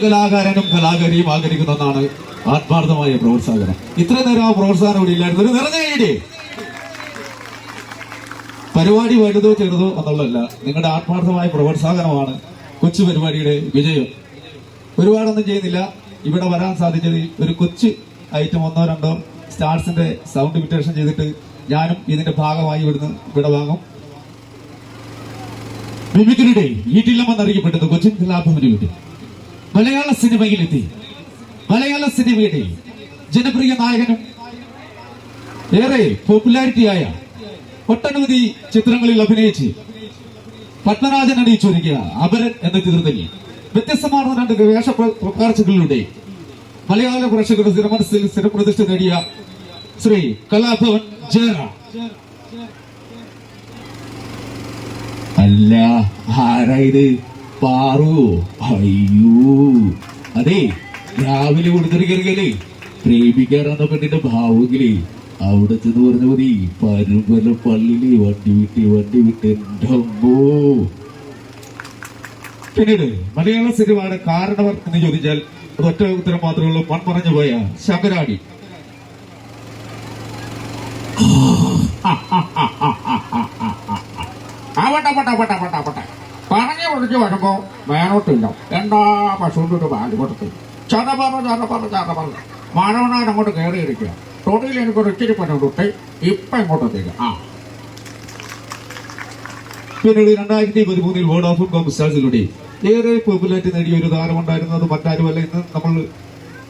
കലാകാരനും കലാകാരിയും ആഗ്രഹിക്കുന്ന ഒന്നാണ് ആത്മാർത്ഥമായ പ്രോത്സാഹനം. ഇത്ര നേരം ആ പ്രോത്സാഹനം ഇവിടെ ഇല്ലായിരുന്നു. ഒരു നിറഞ്ഞ പരിപാടി വലുതോ ചെറുതോ എന്നുള്ളതല്ല. നിങ്ങളുടെ ആത്മാർത്ഥമായ പ്രോത്സാഹനമാണ് കൊച്ചു പരിപാടിയുടെ വിജയം. ഒരുപാടൊന്നും ചെയ്യുന്നില്ല. ഇവിടെ വരാൻ സാധിച്ചത് ഒരു കൊച്ചു ഐറ്റം ഒന്നോ രണ്ടോ സ്റ്റാർസിന്റെ സൗണ്ട് ഇമിറ്റേഷൻ ചെയ്തിട്ട് ഞാനും ഇതിന്റെ ഭാഗമായി ഇവിടുന്ന് ഇവിടെ വാങ്ങും. മിമിക്രിയുടെ ഈട്ടില്ലമെന്നറിയപ്പെട്ടത് കൊച്ചിൻ കലാഭവന് വേണ്ടി മലയാള സിനിമയിലെത്തി. മലയാള സിനിമയുടെ ജനപ്രിയ നായകനും ഏറെ പോപ്പുലാരിറ്റിയായ ഒട്ടനവധി ചിത്രങ്ങളിൽ അഭിനയിച്ച് പത്മരാജൻ അണിയിച്ചൊരുക്കിയ അപരൻ എന്ന ചിത്രത്തിൽ വ്യത്യസ്തമാർന്ന രണ്ട് വേഷ പ്രകാശകളിലൂടെ മലയാള പ്രേക്ഷകരുടെ സ്ഥിരമനസ്സിൽ സ്ഥിരപ്രതിഷ്ഠ നേടിയ ശ്രീ കലാഭവൻ ജേറ അല്ല ആരാ ഇത്? പാറു അയ്യോ. അതെ രാവിലെ കൊടുത്തൊരു കയറിയല്ലേ പ്രേമിക്കാറാന്ന പെണ്ണിന്റെ ഭാവങ്കിലേ അവിടെ ചെന്ന് പറഞ്ഞ മതി. പരുമ്പല പള്ളിയിലെ വണ്ടി വിട്ട് വണ്ടി വിട്ട്. എന്തോ പിന്നീട് മലയാള സിനിമയുടെ കാരണവർ എന്ന് ചോദിച്ചാൽ ഒറ്റ ഉത്തരം മാത്രമേ ഉള്ളൂ. മൺമറഞ്ഞു പോയ ശങ്കരാടി ആവട്ടെ പട്ടെ പട്ടെ പട്ടെ പട്ടെ പറഞ്ഞു വരുമ്പോ മേനോട്ടില്ല എന്താ പശുവിന്റെ ഒരു ബാൽ കൊടുത്ത്? ചത പറ ചത പറ ചത പറ. മാനവനാൻ അങ്ങോട്ട് കയറിയിരിക്കുക തൊടിയിൽ എനിക്കൊരു ഇച്ചിരി പണി കൊടുത്ത്. ഇപ്പൊ ഇങ്ങോട്ട് എത്തിക്കുക ആ. പിന്നീട് രണ്ടായിരത്തി പതിമൂന്നിൽ വേർഡ് ഓഫ് കോം സ്റ്റാർസിലൂടെ ഏറെ പോപ്പുലാരിറ്റി നേടിയ ഒരു താരമുണ്ടായിരുന്നത് മറ്റാരുമല്ല ഇന്ന് നമ്മൾ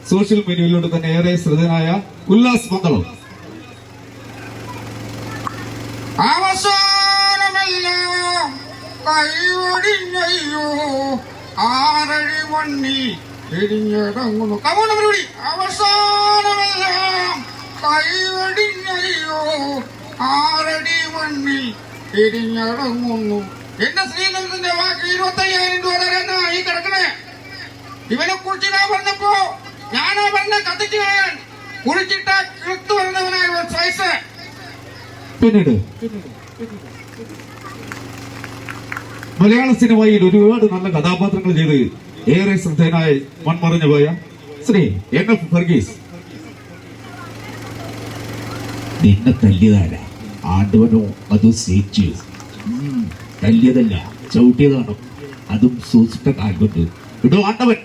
സോഷ്യൽ മീഡിയയിലൂടെ തന്നെ ഏറെ ശ്രദ്ധനായ ഉല്ലാസ് മംഗളം. കൈവടിഞ്ഞയ്യോ ആറടി മണ്ണിൽ തിരിഞ്ഞടങ്ങുന്നു കമോണ പരിപാടി അവസാനമെല്ലാം കൈവടിഞ്ഞയ്യോ ആറടി മണ്ണിൽ തിരിഞ്ഞടങ്ങുന്നു എന്റെ ശ്രീനന്ദന്റെ വാക്ക് ഇരുപത്തയ്യായിരം രൂപ തരാനാ ഈ കിടക്കണേ. ഇവനെ കുറിച്ച് ഞാൻ പറഞ്ഞപ്പോ ഞാനാ പറഞ്ഞ കത്തിച്ചു കളയാൻ. കുളിച്ചിട്ട കിളുത്തു വരുന്നവനായ സൈസ് പിന്നീട്. മലയാള സിനിമയിൽ ഒരുപാട് നല്ല കഥാപാത്രങ്ങൾ ചെയ്ത് ഏറെ ശ്രദ്ധേയനായ മൺമറഞ്ഞു പോയ ശ്രീ എൻ എഫ് ഫർഗീസ് നിന്നെ തല്ലിയതല്ല ആണ്ടവനോ അത് സേച്ചു തല്ലിയതല്ല ചവിട്ടിയതാണ്. അതും സൂക്ഷിച്ച കാൽകൊണ്ട് ഇടോ ആണ്ടവൻ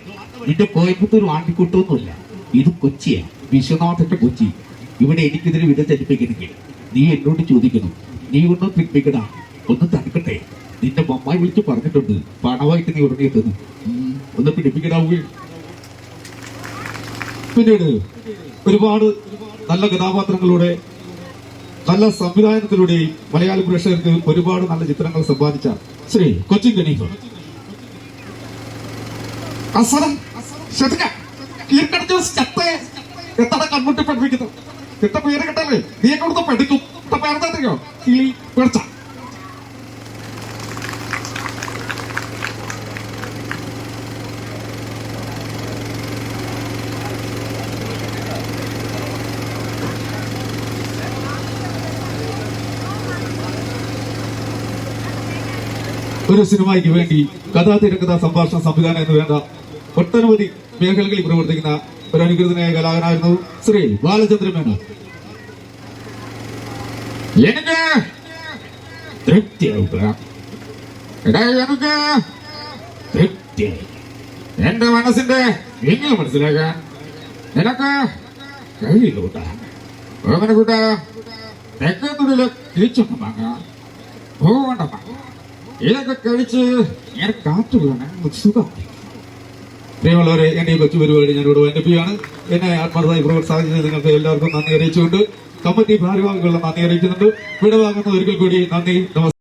നിന്റെ കോയമ്പത്തൂർ ആണ്ടിക്കൂട്ടൊന്നുമില്ല. ഇത് കൊച്ചിയാ വിശ്വനാഥന്റെ കൊച്ചി. ഇവിടെ എനിക്കിതിന് വിധ ചലിപ്പിക്കണമെങ്കിൽ നീ എന്നോട് ചോദിക്കണം നീ ഒന്ന് പിടിപ്പിക്കടാ ഒന്ന് തടുക്കട്ടെ നിന്റെ മമ്മായി വിളിച്ച് പറഞ്ഞിട്ടുണ്ട്. പണമായിട്ട് നീ എത്തുന്നു ഒന്ന് പിടിപ്പിക്കടാവുക പിന്നീട് ഒരുപാട് നല്ല കഥാപാത്രങ്ങളുടെ നല്ല സംവിധാനത്തിലൂടെയും മലയാള പ്രേക്ഷകർക്ക് ഒരുപാട് നല്ല ചിത്രങ്ങൾ സമ്പാദിച്ച ശ്രീ കൊച്ചിൻ ഗണീഫ് ചത്തെ എത്ര കൺമുട്ടി പഠിപ്പിക്കുന്നു. എത്ര പേര് കിട്ടല്ലേ? നീ കൊടുത്ത് പഠിക്കും? കിളി പേർച്ച. ഒരു സിനിമയ്ക്ക് വേണ്ടി കഥാ തിരക്കഥ സംഭാഷണ സംവിധാനം എന്ന് വേണ്ട ഒട്ടനവധി മേഖലകളിൽ പ്രവർത്തിക്കുന്ന ഒരു അനുകൃതനായ കലാകാരനായിരുന്നു ശ്രീ ബാലചന്ദ്രൻ മേനോൻ. എന്റെ മനസ്സിന്റെ എങ്ങനെ മനസ്സിലാക്കാൻ നിനക്ക് കഴിയില്ലൂട്ട കൂട്ടാ. കൂട്ട തെക്കത്തുള്ളിൽ തിരിച്ചൊന്നും വാങ്ങാം. പോകണ്ട ഇതൊക്കെ കഴിച്ച്? ഞാൻ കാറ്റ് സുഖം. പ്രിയമുള്ളവരെ എന്നെ കൊച്ചു പരിപാടി ഞാൻ ഇവിടെ വൈൻഡപ്പിയാണ് എന്നെ ആത്മാർത്ഥമായി പ്രോത്സാഹിച്ചത് നിങ്ങൾക്ക് എല്ലാവർക്കും നന്ദി അറിയിച്ചുകൊണ്ട് കമ്മിറ്റി ഭാരവാഹികളെ നന്ദി അറിയിക്കുന്നുണ്ട് വിടവാങ്ങുന്ന ഒരിക്കൽ കൂടി നന്ദി നമസ്കാരം.